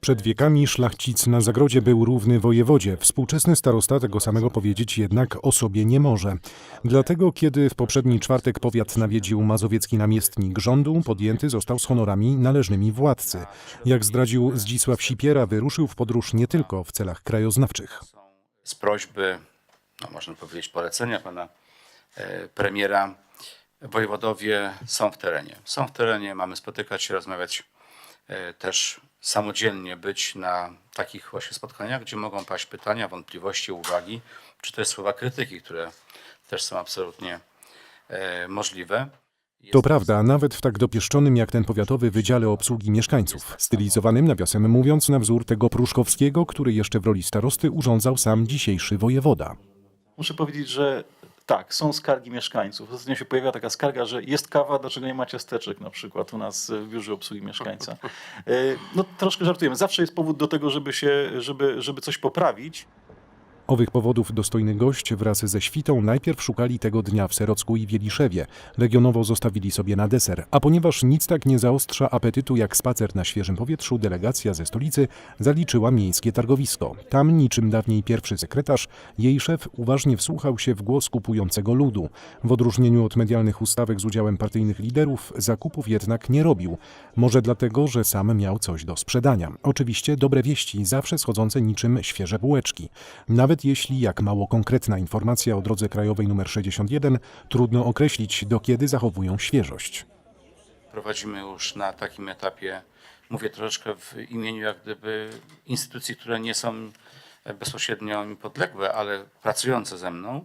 Przed wiekami szlachcic na zagrodzie był równy wojewodzie. Współczesny starosta tego samego powiedzieć jednak o sobie nie może. Dlatego, kiedy w poprzedni czwartek powiat nawiedził mazowiecki namiestnik rządu, podjęty został z honorami należnymi władcy. Jak zdradził Zdzisław Sipiera, wyruszył w podróż nie tylko w celach krajoznawczych. z prośby, no można powiedzieć polecenia pana e, premiera, wojewodowie są w terenie. Są w terenie, mamy spotykać się, rozmawiać e, też samodzielnie być na takich właśnie spotkaniach, gdzie mogą paść pytania, wątpliwości, uwagi, czy też słowa krytyki, które też są absolutnie e, możliwe. Jest To prawda, nawet w tak dopieszczonym jak ten powiatowy Wydziale Obsługi Mieszkańców, stylizowanym, nawiasem mówiąc, na wzór tego pruszkowskiego, który jeszcze w roli starosty urządzał sam dzisiejszy wojewoda. Muszę powiedzieć, że tak, są skargi mieszkańców. Ostatnio się pojawiła taka skarga, że jest kawa, dlaczego nie ma ciasteczek na przykład u nas w biurze obsługi mieszkańca. E, No troszkę żartujemy. Zawsze jest powód do tego, żeby się, żeby, żeby coś poprawić. Owych powodów dostojny gość wraz ze świtą najpierw szukali tego dnia w Serocku i Wieliszewie. Legionowo zostawili sobie na deser. A ponieważ nic tak nie zaostrza apetytu jak spacer na świeżym powietrzu, delegacja ze stolicy zaliczyła miejskie targowisko. Tam, niczym dawniej pierwszy sekretarz, jej szef uważnie wsłuchał się w głos kupującego ludu. W odróżnieniu od medialnych ustawek z udziałem partyjnych liderów, zakupów jednak nie robił. Może dlatego, że sam miał coś do sprzedania. Oczywiście dobre wieści, zawsze schodzące niczym świeże bułeczki. Nawet jeśli, jak mało konkretna informacja o drodze krajowej nr 61, trudno określić, do kiedy zachowują świeżość. prowadzimy już na takim etapie, mówię troszeczkę w imieniu jak gdyby instytucji, które nie są bezpośrednio mi podległe, ale pracujące ze mną,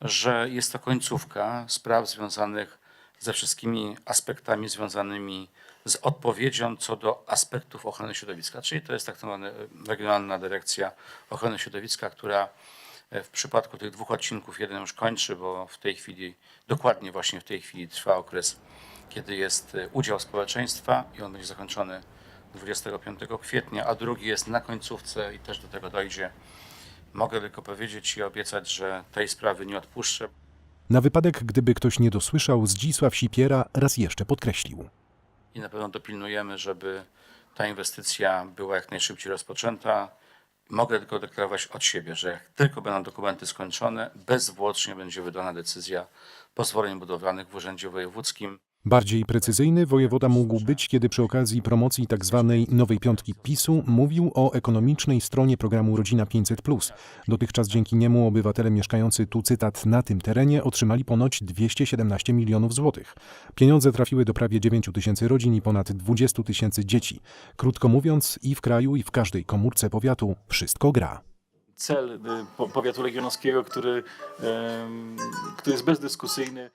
że jest to końcówka spraw związanych ze wszystkimi aspektami związanymi z odpowiedzią co do aspektów ochrony środowiska. Czyli to jest tak zwana Regionalna Dyrekcja Ochrony Środowiska, która w przypadku tych dwóch odcinków jeden już kończy, bo w tej chwili, dokładnie właśnie w tej chwili trwa okres, kiedy jest e, udział społeczeństwa i on będzie zakończony 25 kwietnia, a drugi jest na końcówce i też do tego dojdzie. Mogę tylko powiedzieć i obiecać, że tej sprawy nie odpuszczę. Na wypadek, gdyby ktoś nie dosłyszał, Zdzisław Sipiera raz jeszcze podkreślił. i na pewno dopilnujemy, żeby ta inwestycja była jak najszybciej rozpoczęta. Mogę tylko deklarować od siebie, że jak tylko będą dokumenty skończone, bezzwłocznie będzie wydana decyzja pozwoleń budowlanych w Urzędzie Wojewódzkim. Bardziej precyzyjny wojewoda mógł być, kiedy przy okazji promocji tzw. nowej piątki PiSu mówił o ekonomicznej stronie programu Rodzina 500+. Dotychczas dzięki niemu obywatele mieszkający tu cytat na tym terenie otrzymali ponoć 217 milionów złotych. Pieniądze trafiły do prawie 9 tysięcy rodzin i ponad 20 tysięcy dzieci. Krótko mówiąc, i w kraju, i w każdej komórce powiatu wszystko gra. Cel y, po- powiatu legionowskiego, który, który jest bezdyskusyjny.